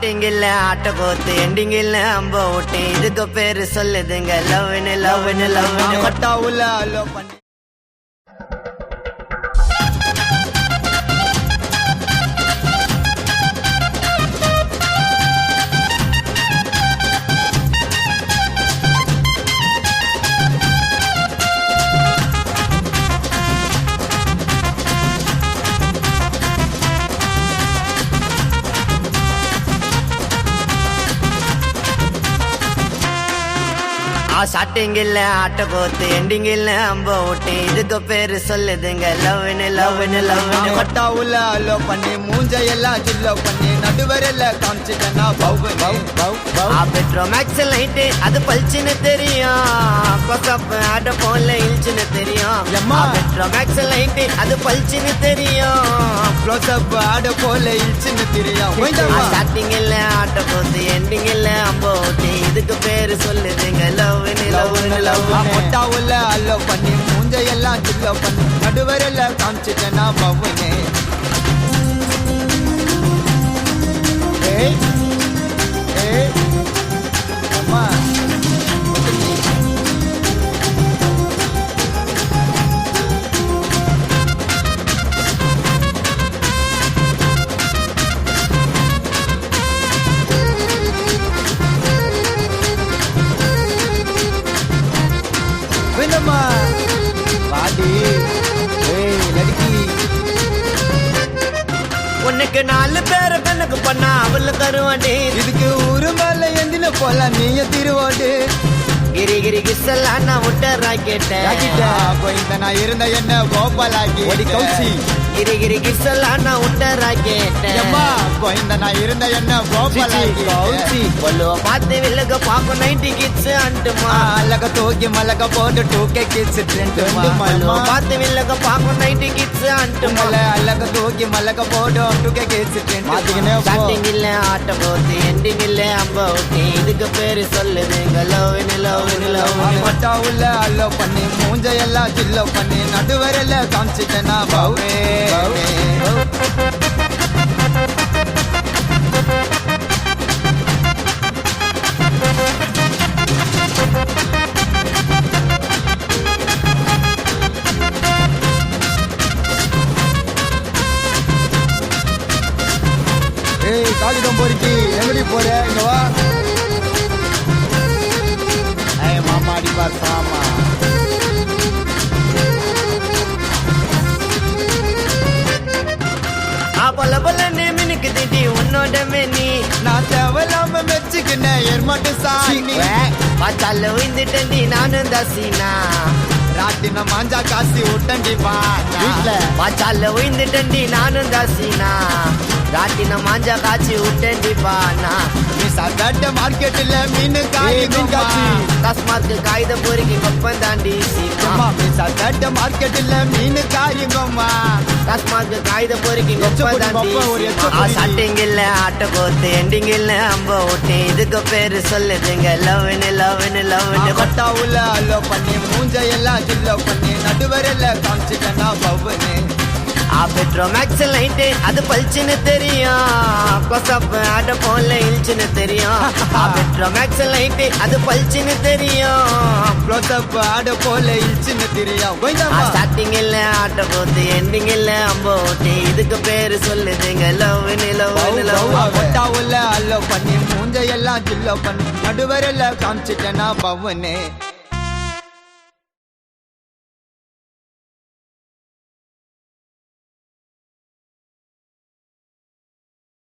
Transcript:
Starting இல்ல ஆட்ட கோத்து எண்டிங் இல்ல அம்ப ஓட்டு இதுக்கு பேரு சொல்லுதுங்க லவ்னு லவ்னு லவ்னு கொட்டா ஆ ஸ்டார்டிங் இல்ல ஆட்ட கோத்து எண்டிங் இல்ல அம்ப ஓட்டு. இதுக்கு பேரு சொல்லுதுங்க லவ்னு லவ்னு லவ்னு கொட்டா உள்ள அலோ பண்ணி மூஞ்ச எல்லாம் ஜில்லோ பண்ணி நடுவரில் காமிச்சிட்டேன்னா பவு பவு பவு பவு பெட்ரோ மேக்ஸ் லைட்டு அது பல்ச்சுன்னு தெரியும். கொசப் ஆட போல இல்ச்சுன்னு தெரியும். பெட்ரோ மேக்ஸ் லைட்டு அது பல்ச்சுன்னு தெரியும். அப் ஆட போல இழுச்சுன்னு தெரியும். ஸ்டார்டிங் இல்ல ஆட்ட போத்து எண்டிங் இல்ல அம்ப இதுக்கு பேரு சொல்லுதுங்க. லவ்னு லவ்னு லவ்னு கொட்டா உள்ள அலோ பண்ணி மூஞ்ச எல்லாம் ஜில்லோ பண்ணி நடுவரில் காமிச்சிட்டேன்னா பவுனே ஏய் ஏய் எனக்கு நாலு பேரை கணக்கு பண்ணா அவள தருவாண்டே இதுக்கு ஊரு மேல எந்தின போல நீங்க திருவாண்டே கிரி கிரி கிசல்லாம் நான் விட்ட ராக்கெட்ட. இந்த நான் இருந்த என்ன கோபாலாக்கி ஒடி கௌசி கிரி கிரி கிசல்லாம் நான் விட்ட ராக்கெட்ட. எம்மா இந்த நான் இருந்த என்ன கோபாலாக்கி கௌசி கொல்லுவ பார்த்து வில்லுக்கு பாக்கும் நைன்டி கிட்ஸ் அண்டுமா. அழக தூக்கி மலக போட்டு டூக்கே கிட்ஸ் ட்ரெண்ட் கொல்லுவ பார்த்து வில்லுக்கு பாக்கும் நைன்டி கிட்ஸ் அண்டுமா. அழக தூக்கி மலக போட்டு டூக்கே கிட்ஸ் ட்ரெண்ட் மாத்திக்கினே ஸ்டார்டிங் இல்ல ஆட்ட போத்து எண்டிங் இல்ல அம்ப ஓட்டி இதுக்கு பேரு சொல்லுதுங்க லவ்னு லவ்னு லவ்னு மட்டா உள்ள அல்லோ பண்ணி மூஞ்ச எல்லாம் பண்ணி நடுவரில் காமிச்சிட்டேனா பவுவே ஏய் காகிதம் பொறுக்கி எப்படி போற? இங்க வா. அடிப்பார் சாமா பல பல மினுக்கு திட்டி உன்னோட மெனி நான் தேவையில்லாம மெச்சுக்கினேன் எர்மாட்டு சாமி பாச்சால விழுந்துட்டேன்டி நானும் தசினா ராட்டின மாஞ்சா காசி விட்டண்டி பா வீட்ல பாச்சால விழுந்துட்டேன்டி நானும் தசினா. ராட்டின மாஞ்சா காய்ச்சி விட்டேன்டி பானா. நீ சகட்ட மார்க்கெட்ல மீன் காய் காய்ச்சி. கஸ்மார்க்கு காகித பொறுக்கி கொப்பம் தாண்டி சீமா நீ சகட்ட மார்க்கெட்ல மீன் காயுங்கம்மா கஸ்மார்க்கு காகித பொறுக்கி கொப்பம் தாண்டி. ஸ்டார்டிங் இல்ல ஆட்ட கோத்து எண்டிங் இல்ல அம்ப ஓட்டு. இதுக்கு பேரு சொல்லுதுங்க லவ்னு லவ்னு லவ்னு. உள்ள அல்லோ பண்ணி மூஞ்ச எல்லாம் ஜில்லோ பண்ணி நடுவரில் காமிச்சிட்டேன்னா பவுனு ஆ பெட்ரோ மேக்ஸ் லைட்டு அது பல்ச்சுன்னு தெரியும். கொசப் ஆட போல இல்ச்சுன்னு தெரியும். ஆ பெட்ரோ மேக்ஸ் லைட்டு அது பல்ச்சுன்னு தெரியும். அப் ஆட போல இழுச்சுன்னு தெரியும். ஸ்டார்டிங் இல்ல ஆட்ட போத்து எண்டிங் இல்ல அம்ப ஓட்டி. இதுக்கு பேரு சொல்லுதுங்க லவ் கொட்டா உள்ள அல்லோ பண்ணி மூஞ்ச எல்லாம் ஜில்லோ பண்ணி நடுவரில் காமிச்சிட்டேன்னா பவுனு